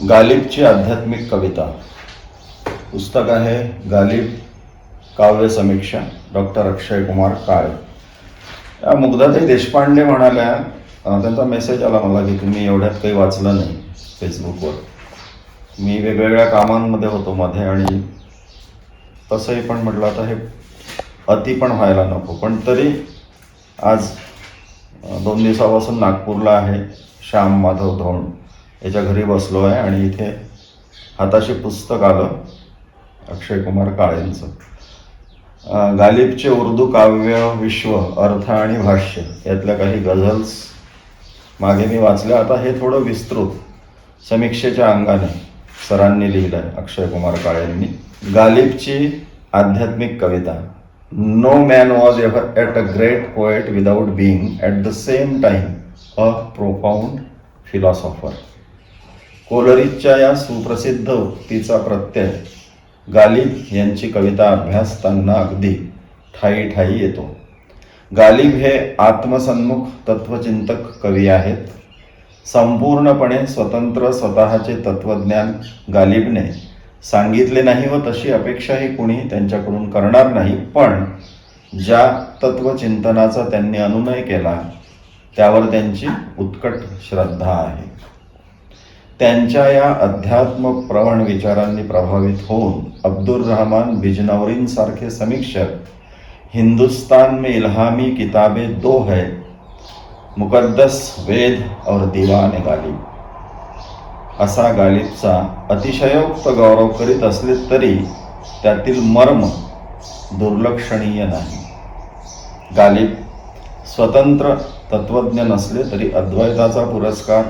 गालिबची आध्यात्मिक कविता. पुस्तक आहे गालिब काव्य समीक्षा डॉक्टर अक्षय कुमार काळे. या मुग्धाताई देशपांडे म्हणाल्या त्यांचा मेसेज आला मला की तुम्ही एवढ्यात काही वाचलं नाही फेसबुकवर. मी वेगवेगळ्या कामांमध्ये होतो मध्ये आणि तसंही पण म्हटलं आता हे अति पण व्हायला नको. पण तरी आज दोन दिवसापासून नागपूरला आहे श्याम माधव धोंड. याच्या घरी बसलो आहे आणि इथे हाताशी पुस्तक आलं अक्षय कुमार काळेंचं गालिबचे उर्दू काव्य विश्व अर्थ आणि भाष्य यातल्या काही गझल्स मागे मी वाचल्या. आता हे थोडं विस्तृत समीक्षेच्या अंगाने सरांनी लिहिलं आहे अक्षय कुमार काळेंनी. गालिबची आध्यात्मिक कविता. No man was ever at a great poet without being at the same time a profound philosopher कोलरीच्या या सुप्रसिद्ध उक्तीचा प्रत्यय गालिब यांची कविता अभ्यासताना अगदी ठाई ठाई येतो. गालिब हे आत्मसन्मुख तत्वचिंतक कवी आहेत. संपूर्णपणे स्वतंत्र स्वतःचे तत्वज्ञान गालिबने सांगितले नाही व तशी अपेक्षाही कुणी त्यांच्याकडून करणार नाही पण ज्या तत्वचिंतनाचा त्यांनी अनुनय केला त्यावर त्यांची उत्कट श्रद्धा आहे. त्यांच्या या अध्यात्म प्रवण विचारांनी प्रभावित होऊन अब्दुल रहमान बिजनौरींसारखे समीक्षक हिंदुस्तान में इल्हामी किताबें दो है मुकद्दस वेद और दिवान गालिब। असा गालिबचा अतिशयोक्त गौरव करीत असले तरी त्यातील मर्म दुर्लक्षणीय नाही. गालिब स्वतंत्र तत्वज्ञ नसले तरी अद्वैताचा पुरस्कार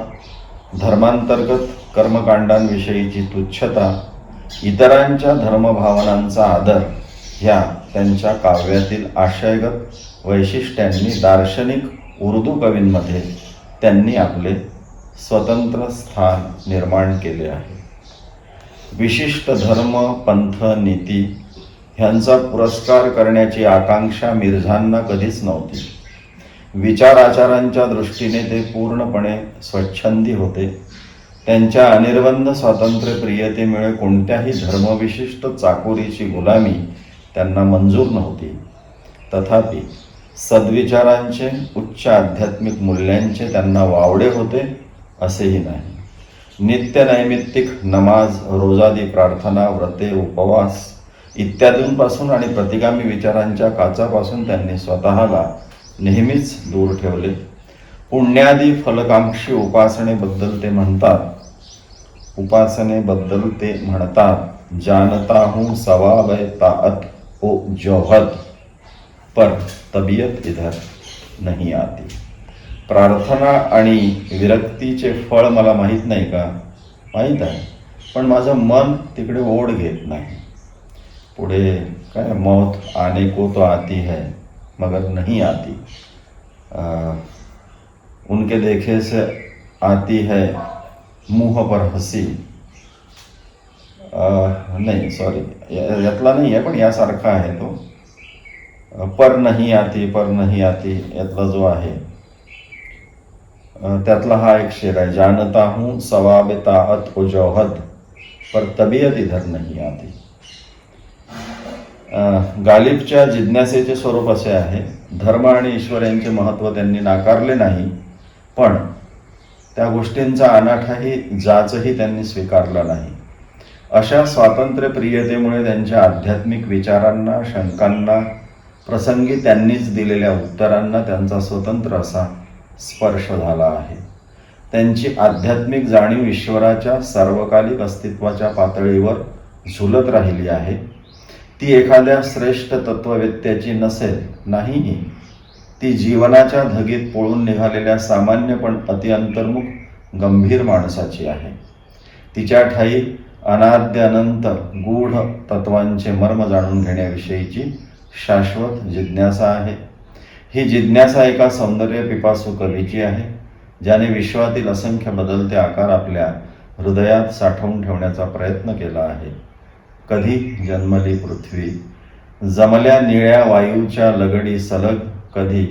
धर्मांतर्गत कर्मकांडांविषयीची तुच्छता इतरांच्या धर्मभावनांचा आदर ह्या त्यांच्या काव्यातील आशयगत वैशिष्ट्यांनी दार्शनिक उर्दू कवींमध्ये त्यांनी आपले स्वतंत्र स्थान निर्माण केले आहे. विशिष्ट धर्म पंथ नीती ह्यांचा पुरस्कार करण्याची आकांक्षा मिर्झांना कधीच नव्हती. विचार आचारांच्या दृष्टीने ते पूर्णपणे स्वच्छंदी होते. त्यांच्या अनिर्बंध स्वातंत्र्यप्रियतेमुळे कोणत्याही धर्मविशिष्ट चाकोरीची गुलामी त्यांना मंजूर नव्हती. तथापि सद्विचारांचे उच्च आध्यात्मिक मूल्यांचे त्यांना वावडे होते असेही नाही. नित्य नैमित्तिक नमाज रोजादी प्रार्थना व्रते उपवास इत्यादींपासून आणि प्रतिगामी विचारांच्या काचापासून त्यांनी स्वतःला नेहमीच दूर ठेवले. पुण्यादी फलकांक्षी उपासनेबद्दल ते म्हणतात. उपासनेबद्दल ते म्हणतात जानता हूँ सवाब ताअत ओ जौहत पर तबियत इधर नाही आती. प्रार्थना आणि विरक्तीचे फळ मला माहीत नाही का? माहीत आहे पण माझं मन तिकडे ओढ घेत नाही. पुढे काय मौत आने को तो आती है. मगर नहीं आती। आ, उनके देखे से आती है मुँह पर हसी। नहीं सॉरी यातला नाही आहे पण यासारखा आहे तो। पर नहीं आती पर नहीं आती यातला जो अ, त्यातला हा एक शेर आहे जानता हूँ सवाब ताअत को जौहद पर तबीयत इधर नहीं आती। गालिबच्या जिज्ञासेचे स्वरूप असे आहे. धर्म आणि ईश्वर यांचे महत्त्व त्यांनी नाकारले नाही पण त्या गोष्टींचा अनाठाही जाचही त्यांनी स्वीकारला नाही. अशा स्वातंत्र्यप्रियतेमुळे त्यांच्या आध्यात्मिक विचारांना शंकांना प्रसंगी त्यांनीच दिलेल्या उत्तरांना त्यांचा स्वतंत्र असा स्पर्श झाला आहे. त्यांची आध्यात्मिक जाणीव ईश्वराच्या सार्वकालिक अस्तित्वाच्या पातळीवर झुलत राहिली आहे. ती एखाद्या श्रेष्ठ तत्ववेत्याची नसेल नाहीही ती जीवनाच्या धगीत पळून निघालेल्या सामान्य पण अतिअंतर्मुख गंभीर माणसाची आहे. तिच्या ठाई अनाद्यानंत गूढ तत्वांचे मर्म जाणून घेण्याविषयीची शाश्वत जिज्ञासा आहे. ही जिज्ञासा एका सौंदर्य पिपासू कवीची आहे ज्याने विश्वातील असंख्य बदलते आकार आपल्या हृदयात साठवून ठेवण्याचा प्रयत्न केला आहे. कधी जन्मली पृथ्वी? जमल्या निळ्या वायूच्या लगडी सलग कधी?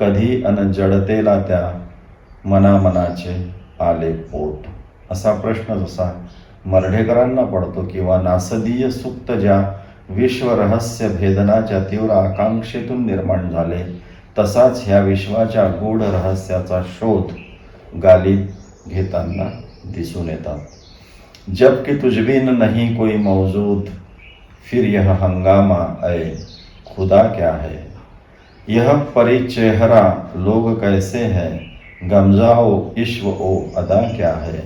कधी अन जडतेला त्या मनामनाचे आले पोट? असा प्रश्न जसा मर्ढेकरांना पडतो किंवा नासदीय सुप्त ज्या विश्वरहस्य भेदनाच्या तीव्र आकांक्षेतून निर्माण झाले तसाच ह्या विश्वाच्या गूढ रहस्याचा शोध गालीत घेताना दिसून येतात. जब कि तुझबिन नहीं कोई मौजूद, फिर यह हंगामा, ऐ, खुदा क्या है? यह परिचेहरा लोग कैसे हैं? गमजाओ इश्व ओ, अदा क्या है?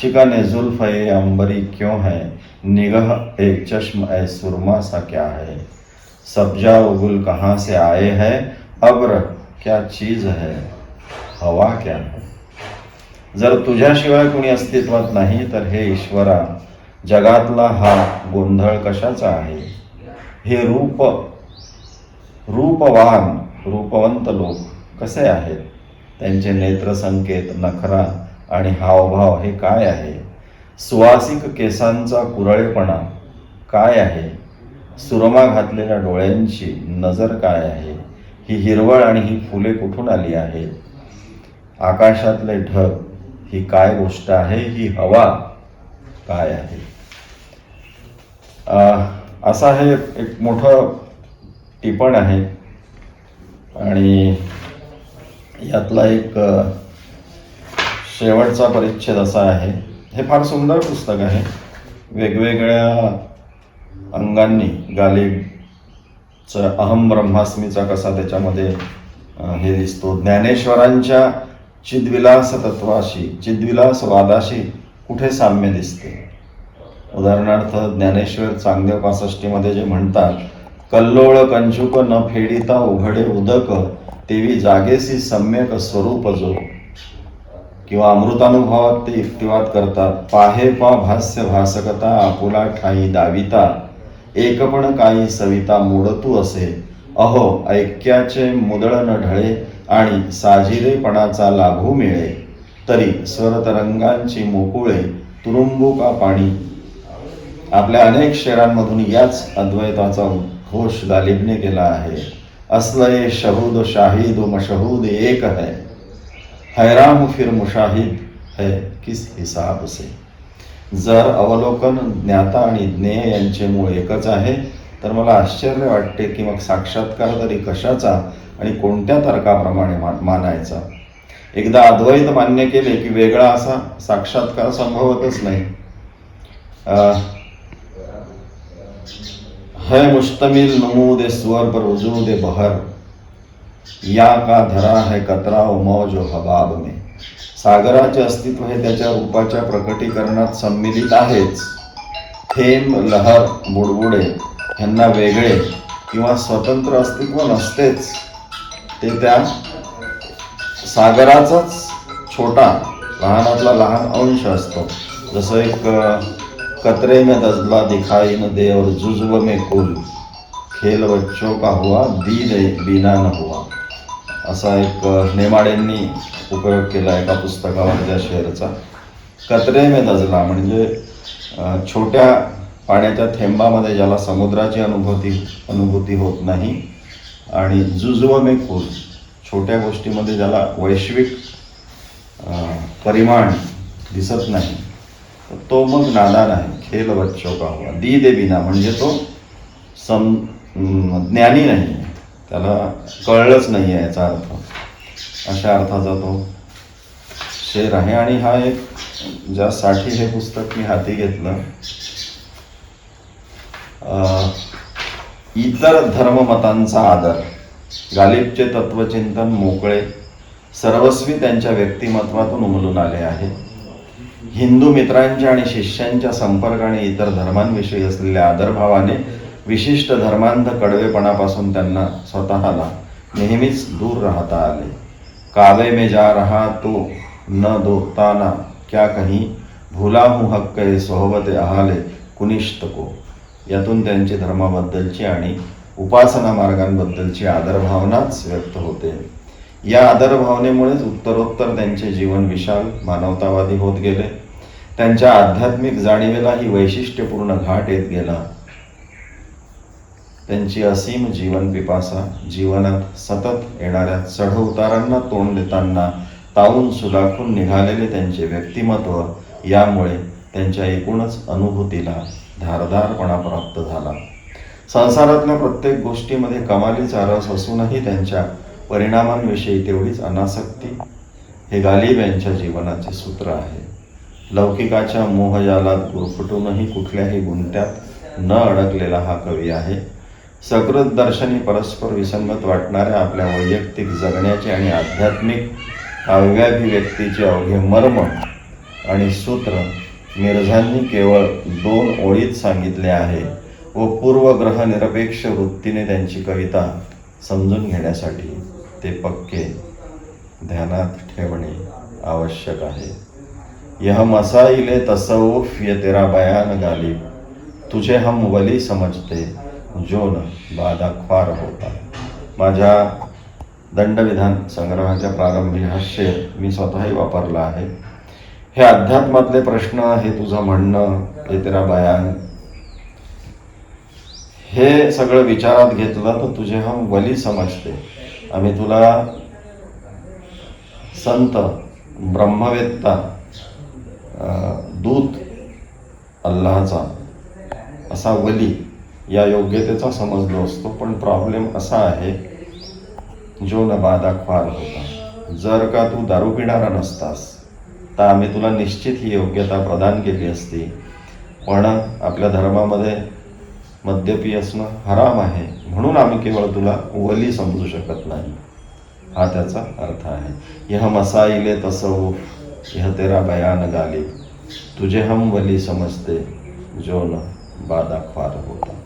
शिकन जुल्फ ए अंबरी क्यों है? निगह ए चश्म ए सुरमा सा क्या है? सब्जा व गुल कहाँ से आए हैं? अब्र, क्या चीज़ है? हवा क्या है? जर तुझ्याशिवाय कोणी अस्तित्वात नाही तर हे ईश्वरा जगातला हा गोंधळ कशाचा आहे? हे रूप रूपवान रूपवंत लोक कसे आहेत? त्यांचे नेत्रसंकेत नखरा आणि हावभाव हे काय आहे? सुवासिक केसांचा कुरळेपणा काय आहे? सुरमा घातलेल्या डोळ्यांची नजर काय आहे? ही हिरवळ आणि ही फुले कुठून आली आहेत? आकाशातले ढग ही काय गोष्ट आहे ही हवा काय आहे? असं हे एक मोठं टिपण आहे. आणि यातला एक शेवटचा परिच्छेद असा आहे. हे फार सुंदर पुस्तक आहे. वेगवेगळ्या अंगांनी गालिबचं अहम ब्रह्मास्मीचा कसा त्याच्यामध्ये हे दिसतो. ज्ञानेश्वरांच्या चिद्विलास तत्वाशी चिद्विलासवादाशी कुठे साम्य दिसते? उदाहरणार्थ ज्ञानेश्वर चांगदेव पासष्टीमध्ये जे म्हणतात कल्लोळ कंचुक न फेडिता उघडे उदक तेवी जागेसी सम्यक स्वरूप जो. किंवा अमृतानुभवात ते युक्तिवाद करतात पाहे पा भास्य भासकता आपुला ठाई दाविता एकपण काही सविता मोडतू असे अहो ऐक्याचे मुदळ न ढळे आणि साजिरेपणाचा लाभू मिळे तरी स्वरतरंगांची मोकुळे तुरुंबुका पाणी? आपल्या अनेक शेरांमधून याच अद्वैताचा घोष गालिबने केला आहे. असलय शहूद शाहिद मशहूद एक है. हैराम फिर मुशाहिद है किस हिसाब से? जर अवलोकन ज्ञाता आणि ज्ञेय यांचे मूळ एकच आहे तर मला आश्चर्य वाटते की मग साक्षात्कार तरी कशाचा आणि कोणत्या तर्काप्रमाणे मानायचा? एकदा अद्वैत मान्य केले की वेगळा असा साक्षात्कार संभवतच नाही. अं, है मुश्तमिल नमूद स्वर पर वजूद बहर। या का धरा है कतरा व मौज हबाब में। सागराचे अस्तित्व हे त्याच्या रूपाच्या प्रकटीकरणात सम्मिलित आहेच. थेंब लहर बुडबुडे ह्यांना वेगळे किंवा स्वतंत्र अस्तित्व नसतेच. ते त्या सागराचाच छोटा लहानातला लहान अंश असतो. जसं एक अ, कतरे में दजला दिखाई न दे और जुजव में कुल. खेल बच्चों का हुआ दी दे बिना न हुआ. असा एक नेमाड्यांनी उपयोग केला एका पुस्तकावर त्या शेअरचा. कतरे में दजला म्हणजे छोट्या पाण्याच्या थेंबामध्ये ज्याला समुद्राची अनुभूती अनुभूती होत नाही आणि जुजव मे कुल छोट्या गोष्टीमध्ये ज्याला वैश्विक परिमाण दिसत नाही तो मग नादान आहे खेल बच्चो का हुआ दी दे बिना म्हणजे तो सम ज्ञानी नाही त्याला कळलंच नाही आहे याचा अर्थ. अशा अर्थाचा तो शेर आहे आणि हा एक ज्यासाठी हे पुस्तक मी हाती घेतलं इतर धर्ममतांचा आदर. गालिबचे तत्वचिंतन मोकळे सर्वस्वी त्यांच्या व्यक्तिमत्वातून उमलून आले आहे. हिंदू मित्रांच्या आणि शिष्यांच्या संपर्काने इतर धर्मांविषयी असलेल्या आदरभावाने विशिष्ट धर्मांध कडवेपणापासून त्यांना स्वतःला नेहमीच दूर राहता आले. कावे में जा रहा तो न दोताना क्या कहीं भुला हूँ हक्क ए सोहबत अहाले कुनिष्त को। यातून त्यांची धर्माबद्दलची आणि उपासना मार्गांबद्दलची आदरभावनाच व्यक्त होते. या आदरभावनेमुळेच उत्तरोत्तर त्यांचे जीवन विशाल मानवतावादी होत गेले. त्यांच्या आध्यात्मिक जाणीवेलाही वैशिष्ट्यपूर्ण घाट येत गेला. त्यांची असीम जीवन पिपासा जीवनात सतत येणाऱ्या चढउतारांना तोंड देताना तावून सुलाखून निघालेले त्यांचे व्यक्तिमत्व यामुळे त्यांच्या एकूणच अनुभूतीला धारदारपणा प्राप्त झाला. संसारातल्या प्रत्येक गोष्टीमध्ये कमालीचा रस असूनही त्यांच्या परिणामांविषयी तेवढीच अनासक्ती हे गालिब यांच्या जीवनाचे सूत्र आहे. लौकिकाच्या मोहजालात गुरफटूनही कुठल्याही गुंत्यात न अडकलेला हा कवी आहे. सकृत दर्शनी परस्पर विसंगत वाटणाऱ्या आपल्या वैयक्तिक जगण्याचे आणि आध्यात्मिक काव्याभिव्यक्तीचे अवघे मर्म आणि सूत्र मिर्झांनी केवळ दोन ओळीत सांगितले आहे व पूर्वग्रह निरपेक्ष वृत्तीने त्यांची कविता समजून घेण्यासाठी ते पक्के ध्यानात ठेवणे आवश्यक आहे. यह मसाइले तसव्वुफ ये तेरा बयान गालिब. तुझे हम वली समजते जो न बादाख्वार होता. माझ्या दंडविधान संग्रहाच्या प्रारंभी हा शेर मी स्वतःही वापरला आहे. हे अध्यात्मातले प्रश्न हे तुझं म्हणणं हे तेरा बयान. हे सगळं विचारात घेतलं तर तुझे हम वली समजते. आम्ही तुला संत ब्रह्मवेत्ता दूत अल्लाहचा असा वली या योग्यतेचा समजलो असतो पण प्रॉब्लेम असा आहे जो न बाधा फार होता. जर का तू दारू पिणारा नसतास तर आम्ही तुला निश्चित ही योग्यता प्रदान केली असती. पण आपल्या धर्मामध्ये मद्यपी असणं हराम आहे. म्हणून आम्ही केवळ तुला वली समजू शकत नाही. हा त्याचा अर्थ आहे. यह मसाईले तसव यह तेरा बयान गालिब. तुझे हम वली समजते जो न बादा फार होता.